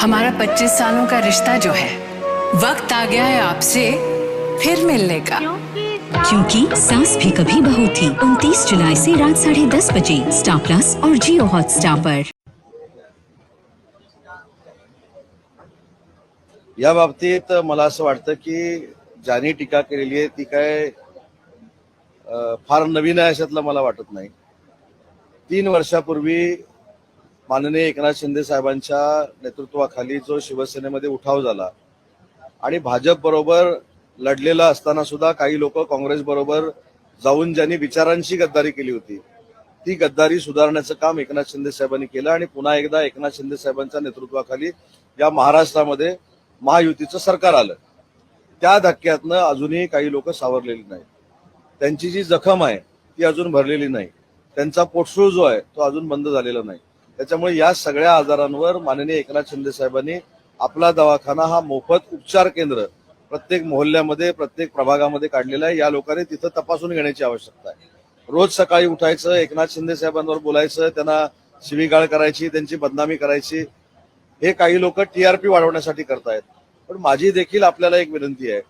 हमारा 25 सालों का रिश्ता जो है वक्त आ गया है आपसे फिर मिलने का। क्योंकि सास भी कभी बहू थी उनतीस जुलाई से रात साढ़े दस बजे स्टार प्लस और जियो हॉटस्टार पर। या बाबतीत मला असं वाटतं की ज्याने टीका केलेली आहे ती काय अं, फार नवीन आहे अशातलं मला वाटत नाही. तीन वर्षापूर्वी माननीय एकनाथ शिंदे साहेबांच्या नेतृत्वाखाली जो शिवसेनेमध्ये उठाव झाला आणि भाजप बरोबर लढलेला असताना सुद्धा काही लोक काँग्रेस बरोबर जाऊन ज्यांनी विचारांची गद्दारी केली होती ती गद्दारी सुधारण्याचं काम एकनाथ शिंदे साहेबांनी केलं आणि पुन्हा एकदा एकनाथ शिंदे साहेबांच्या नेतृत्वाखाली या महाराष्ट्रामध्ये महायुतीचं सरकार आलं. त्या धक्क्यातनं अजूनही काही लोक सावरलेली नाहीत. त्यांची जी जखम आहे ती अजून भरलेली नाही. त्यांचा पोटसूळ जो आहे तो अजून बंद झालेला नाही. त्याच्यामुळे या सगळ्या आजारांवर माननीय एकनाथ शिंदे साहेबांनी आपला दवाखाना हा मोफत उपचार केंद्र प्रत्येक मोहल्ल्यामध्ये प्रत्येक प्रभागामध्ये काढलेला आहे. या लोकांनी तिथं तपासून घेण्याची आवश्यकता आहे. रोज सकाळी उठायचं एकनाथ शिंदे साहेबांवर बोलायचं त्यांना शिवीगाळ करायची त्यांची बदनामी करायची. हे काही लोक टीआरपी वाढवण्यासाठी करतायत. पण माझी देखील आपल्याला एक विनंती आहे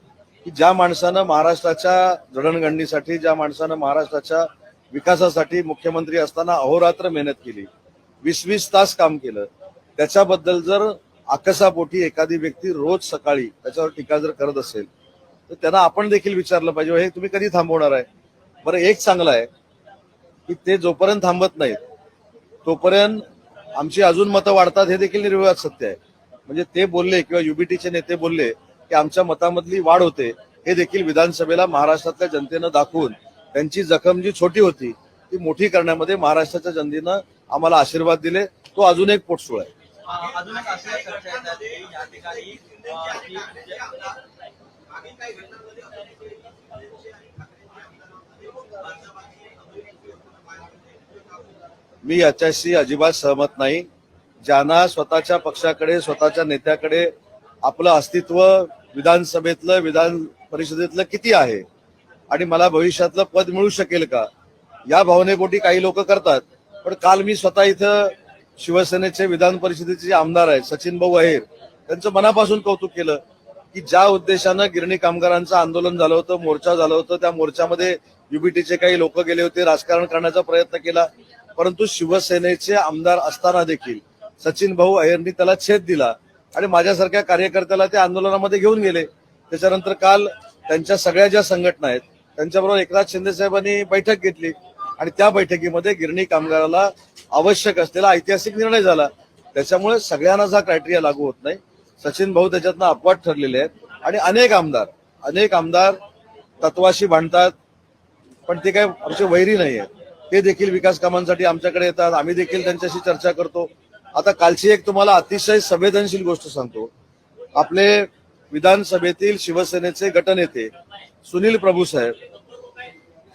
की ज्या माणसानं महाराष्ट्राच्या जडणघडणीसाठी ज्या माणसानं महाराष्ट्राच्या विकासासाठी मुख्यमंत्री असताना अहोरात्र मेहनत केली वीस वीस तास काम केलं. त्याच्याबद्दल जर आकसापोटी एखादी व्यक्ती रोज सकाळी त्याच्यावर टीका जर करत असेल तर त्यांना आपण देखील विचारलं पाहिजे हे तुम्ही कधी थांबवणार आहे? बरं एक चांगलं आहे की ते जोपर्यंत थांबत नाहीत तोपर्यंत आमची अजून मतं वाढतात हे देखील निर्विवाद सत्य आहे. म्हणजे ते बोलले किंवा युबीटीचे नेते बोलले की आमच्या मतामधली वाढ होते हे देखील विधानसभेला महाराष्ट्रातल्या जनतेनं दाखवून त्यांची जखम जी छोटी होती ती मोठी करण्यामध्ये महाराष्ट्राच्या जनतेनं आम्हाला आशीर्वाद दिले. तो अजून एक पोटसूळ आहे. अजून एक अशी चर्चा येतात या ठिकाणी मी याच्याशी अजिबात सहमत नाही. ज्यांना स्वतःच्या पक्षाकडे स्वतःच्या नेत्याकडे आपलं अस्तित्व विधानसभेतलं विधान परिषदेतलं किती आहे आणि मला भविष्यातलं पद मिळू शकेल का? या भावनेपोटी काही लोक करतात. पण काल मी स्वतः इथं शिवसेनेचे विधान परिषदेचे जे आमदार आहेत सचिन भाऊ अहिर त्यांचं मनापासून कौतुक केलं की ज्या उद्देशानं गिरणी कामगारांचं आंदोलन झालं होतं मोर्चा झालं होतं त्या मोर्चामध्ये युबीटीचे काही लोक गेले होते राजकारण करण्याचा प्रयत्न केला. परंतु शिवसेनेचे आमदार असताना देखील सचिन भाऊ अहिरनी त्याला छेद दिला आणि माझ्यासारख्या कार्यकर्त्याला ते आंदोलनामध्ये घेऊन गेले. त्याच्यानंतर काल त्यांच्या सगळ्या ज्या संघटना आहेत त्यांच्याबरोबर एकनाथ शिंदे साहेबांनी बैठक घेतली. आणि त्या बैठकीमध्ये गिरणी कामगाराला आवश्यक असलेला ऐतिहासिक निर्णय झाला. त्याच्यामुळे सगळ्यांनाच हा क्रायटेरिया लागू होत नाही. सचिन भाऊ त्याच्यातनं अपवाद ठरलेले आहेत. आणि अनेक आमदार अनेक आमदार तत्वाशी भांडतात पण ते काय आमचे वैरी नाही आहेत. ते देखील विकास कामांसाठी आमच्याकडे येतात. आम्ही देखील त्यांच्याशी चर्चा करतो. आता कालची एक तुम्हाला अतिशय संवेदनशील गोष्ट सांगतो. आपले विधानसभेतील शिवसेनेचे गटनेते सुनील प्रभू साहेब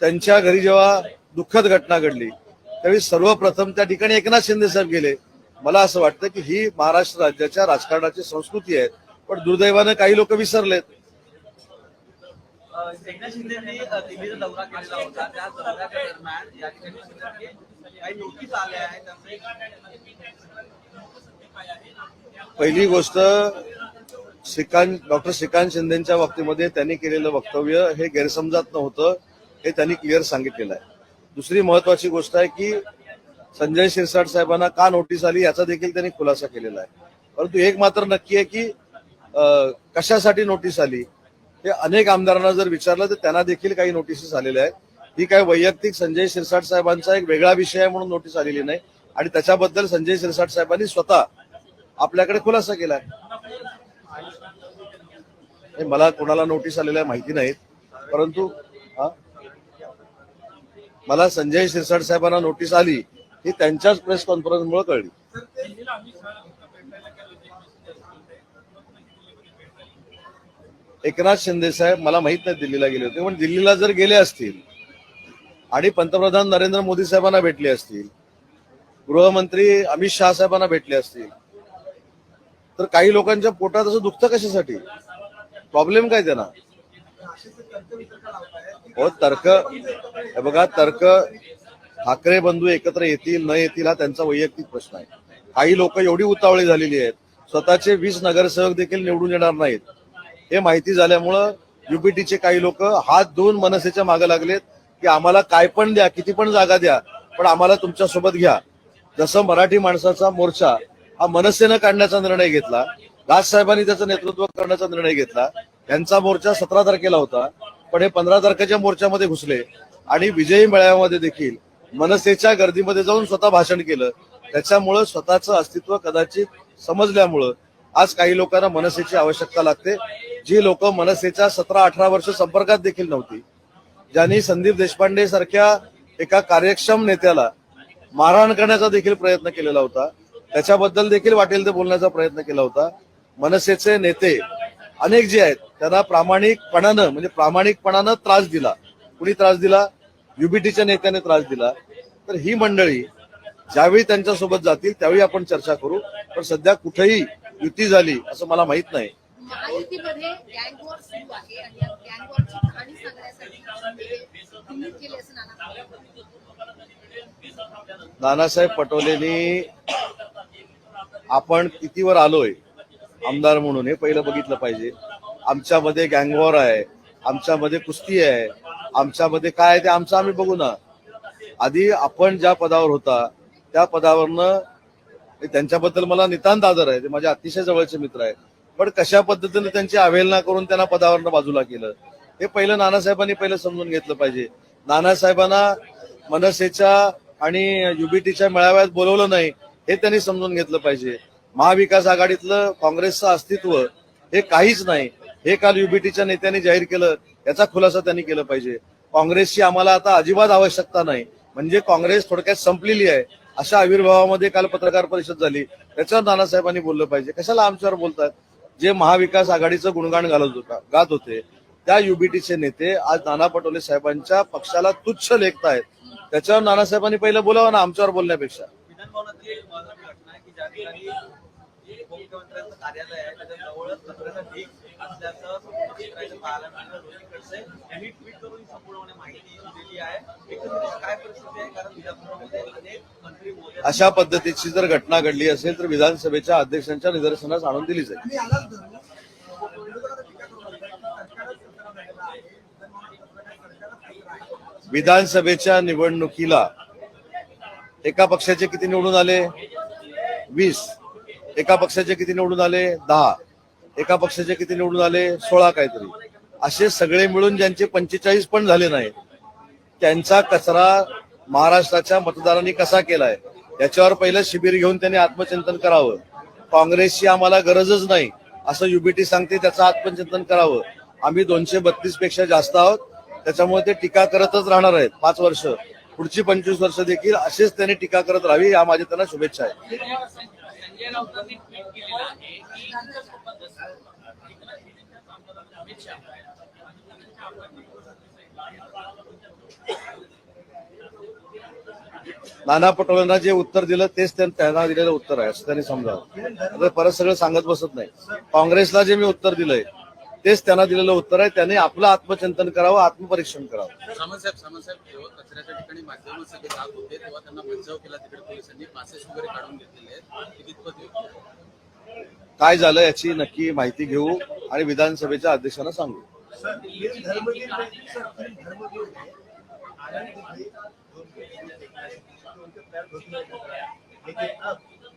त्यांच्या घरी जेव्हा दुःखद घटना घडली. त्यावेळी सर्वप्रथम त्या ठिकाणी एकनाथ शिंदे साहेब गेले. मला असं वाटतं की ही महाराष्ट्र राज्याच्या राजकारणाची संस्कृती आहे पण दुर्दैवानं काही लोक विसरलेत. अं, एकनाथ शिंदेनी अं, दिल्लीचा दौरा केलेला होता. त्या दौऱ्याच्या दरम्यान या ठिकाणी म्हणतात की काही नोटीस आल्या आहेत. त्यामुळे पहिली गोष्ट श्रीकांत डॉक्टर श्रीकांत शिंदेच्या बाबतीमध्ये त्यांनी केलेलं वक्तव्य हे गैरसमजात नव्हतं हे त्यांनी क्लिअर सांगितलेलं आहे. दुसरी महत्वाची गोष्ट आहे की संजय शिरसाट साहेबांना का नोटीस आली याचा देखील त्यांनी खुलासा केलेला आहे. परंतु एक मात्र नक्की आहे की कशासाठी नोटीस आली? हे अनेक आमदारांना जर विचारलं तर त्यांना देखील काही नोटिसेस आलेल्या आहेत. ही काय वैयक्तिक संजय शिरसाट साहेबांचा एक वेगळा विषय आहे म्हणून नोटीस आलेली नाही. आणि त्याच्याबद्दल संजय शिरसाट साहेबांनी स्वतः आपल्याकडे खुलासा केला हे मला कोणाला नोटीस आलेल्या माहिती नाहीत. परंतु मला संजय शिरसाट साहेबांना नोटीस आली ही त्यांच्याच प्रेस कॉन्फरन्समुळे कळली. एकनाथ शिंदे साहेब मला माहीत नाही दिल्लीला गेले होते पण दिल्लीला जर गेले असतील आणि पंतप्रधान नरेंद्र मोदी साहेबांना भेटले असतील गृहमंत्री अमित शहा साहेबांना भेटले असतील तर काही लोकांच्या पोटात असं दुखतं कशासाठी? प्रॉब्लेम काय त्यांना? हो तर्क. बघा तर्क ठाकरे बंधू एकत्र येतील न येतील हा त्यांचा वैयक्तिक प्रश्न आहे. काही लोक एवढी उतावळी झालेली आहेत. स्वतःचे वीस नगरसेवक देखील निवडून येणार नाहीत. हे माहिती झाल्यामुळं युपीटीचे काही लोक हात धुवून मनसेच्या मागे लागलेत की आम्हाला काय पण द्या किती पण जागा द्या पण आम्हाला तुमच्यासोबत घ्या. जसं मराठी माणसाचा मोर्चा हा मनसेनं काढण्याचा निर्णय घेतला राजसाहेबांनी त्याचं नेतृत्व करण्याचा निर्णय घेतला यांचा मोर्चा सतरा तारखेला होता. पण हे पंधरा तारखेच्या मोर्चामध्ये घुसले. आणि विजयी मेळाव्यामध्ये देखील मनसेच्या गर्दीमध्ये जाऊन स्वतः भाषण केलं. त्याच्यामुळं स्वतःचं अस्तित्व कदाचित समजल्यामुळं आज काही लोकांना मनसेची आवश्यकता लागते. जी लोक मनसेच्या सतरा अठरा वर्ष संपर्कात देखील नव्हती ज्यांनी संदीप देशपांडे सारख्या एका कार्यक्षम नेत्याला मारहाण करण्याचा देखील प्रयत्न केलेला होता. त्याच्याबद्दल देखील वाटेल ते बोलण्याचा प्रयत्न केला होता. मनसेचे नेते अनेक जे आहेत त्यांना प्रामाणिकपणानं म्हणजे प्रामाणिकपणानं त्रास दिला. कुणी त्रास दिला? युबीटीच्या नेत्याने त्रास दिला. तर ही मंडळी ज्यावेळी त्यांच्यासोबत जातील त्यावेळी आपण चर्चा करू. पण सध्या कुठेही युती झाली असं मला माहीत नाही. नानासाहेब पटोलेंनी आपण कितीवर आलोय? आमदार म्हणून हे पहिलं बघितलं पाहिजे. आमच्यामध्ये गँगवॉर आहे. आमच्यामध्ये कुस्ती आहे. आमच्यामध्ये काय आहे ते आमचं आम्ही बघू ना. आधी आपण ज्या पदावर होता त्या पदावरनं त्यांच्याबद्दल मला नितांत आदर आहे. ते माझे अतिशय जवळचे मित्र आहेत. पण कशा पद्धतीने त्यांची अवहेलना करून त्यांना पदावरनं बाजूला केलं हे पहिलं नानासाहेबांनी पहिलं समजून घेतलं पाहिजे. नानासाहेबांना मनसेच्या आणि युबीटीच्या मेळाव्यात बोलवलं नाही हे त्यांनी समजून घेतलं पाहिजे. महाविकास आघाडीतलं काँग्रेसचं अस्तित्व हे काहीच नाही. हे काल युबीटीच्या नेत्यांनी जाहीर केलं याचा खुलासा त्यांनी केला पाहिजे. काँग्रेसची आम्हाला आता अजिबात आवश्यकता नाही. म्हणजे काँग्रेस थोडक्यात संपलेली आहे. अशा आविर्भावामध्ये काल पत्रकार परिषद झाली. त्याच्यावर नानासाहेबांनी बोललं पाहिजे. कशाला आमच्यावर बोलतात? जे महाविकास आघाडीचं गुणगान घालत होता गात होते त्या युबीटीचे नेते आज नाना पटोले साहेबांच्या पक्षाला तुच्छ लेखतायत. त्याच्यावर नानासाहेबांनी पहिलं बोलावं ना आमच्यावर बोलण्यापेक्षा? उपमुख्यमंत्र्यांचं कार्यालय आहे त्याच्या जवळच कचऱ्याचा ढीग असल्याचं चित्राचं पाहायला मिळालं रोहित खडसे यांनी ट्विट करून संपूर्णपणे माहिती दिलेली आहे. एकंदरीत काय परिस्थिती आहे? कारण विधानसभामध्ये अनेक मंत्री अशा पद्धतीची जर घटना घडली असेल तर विधानसभेच्या अध्यक्षांच्या निदर्शनास आणून दिली जाईल विधानसभेच्या निवडणुकीला एका पक्षाचे किती निवडून आले? वीस. एका पक्षाचे किती निवडून आले? दहा. एका पक्षाचे किती निवडून आले? सोळा काहीतरी. असे सगळे मिळून ज्यांचे पंचेचाळीस पण झाले नाही त्यांचा कचरा महाराष्ट्राच्या मतदारांनी कसा केलाय? याच्यावर पहिलं शिबिर घेऊन त्यांनी आत्मचिंतन करावं. काँग्रेसची आम्हाला गरजच नाही असं युबीटी सांगते त्याचं आत्मचिंतन करावं. आम्ही दोनशे बत्तीसपेक्षा जास्त आहोत त्याच्यामुळे ते टीका करतच राहणार आहेत पाच वर्ष. पुढची पंचवीस वर्ष देखील असेच त्यांनी टीका करत राहावी या माझ्या त्यांना शुभेच्छा आहे संजय राऊतांनी ट्विट केलेलं आहे की अमित नाना पटोलेंना जे उत्तर दिलं तेच त्यांना दिलेलं उत्तर आहे असं त्यांनी समजावं. परत सगळं सांगत बसत नाही. काँग्रेसला जे मी उत्तर दिलंय तेच त्यांना दिलेलं उत्तर आहे. त्यांनी आपलं आत्मचिंतन करावं आत्मपरीक्षण करावं. सामंतसाहेब सामंतसाहेब जेव्हा कचऱ्याच्या ठिकाणी माध्यम सगळे जात होते तेव्हा त्यांना बचाव केला तिकडे पोलिसांनी. पासेस वगैरे काढून घेतलेले आहेत. ते कितपत योग्य? काय झालं याची नक्की माहिती घेऊ आणि विधानसभेच्या अध्यक्षांना सांगू.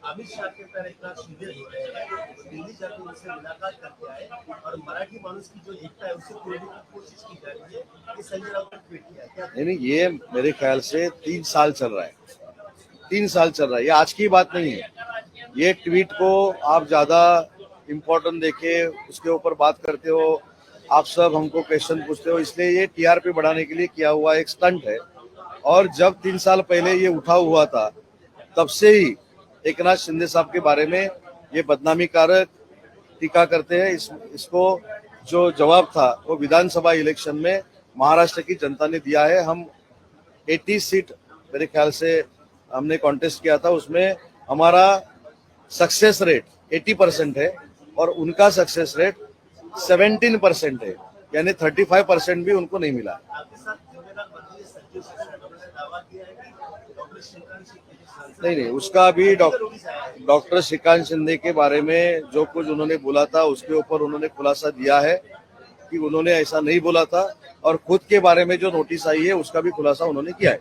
अमित शाह के इतना सीधे हो रहे हैं दिल्ली जाकर उनसे मुलाकात करके आए और मराठी मानुस की जो एकता है, उसे तोड़ने की कोशिश की जा रही है ये संजय राउत ने ट्वीट किया। नहीं नहीं, ये मेरे ख्याल से तीन साल चल रहा है। तीन साल चल रहा है। ये आज की बात नहीं है। ये ट्वीट को आप ज़्यादा इम्पोर्टेंट देके उसके ऊपर बात करते हो, आप सब हमको क्वेश्चन पूछते हो। इसलिए ये टीआरपी बढ़ाने के लिए किया हुआ एक स्टंट है। और जब तीन साल पहले ये उठा हुआ था, तब से ही एक नाथ शिंदे साहब के बारे में ये बदनामी कारक टीका करते हैं। इस, इसको जो जवाब था वो विधानसभा इलेक्शन में महाराष्ट्र की जनता ने दिया है। हम 80 सीट मेरे ख्याल से हमने कॉन्टेस्ट किया था। उसमें हमारा सक्सेस रेट 80 परसेंट है और उनका सक्सेस रेट 17 परसेंट है। यानी 35 परसेंट भी उनको नहीं मिला। नहीं नहीं, उसका भी डॉक्टर श्रीकांत शिंदे के बारे में जो कुछ उन्होंने बोला था, उसके ऊपर उन्होंने खुलासा दिया है कि उन्होंने ऐसा नहीं बोला था और खुद के बारे में जो नोटिस आई है, उसका भी खुलासा उन्होंने किया है।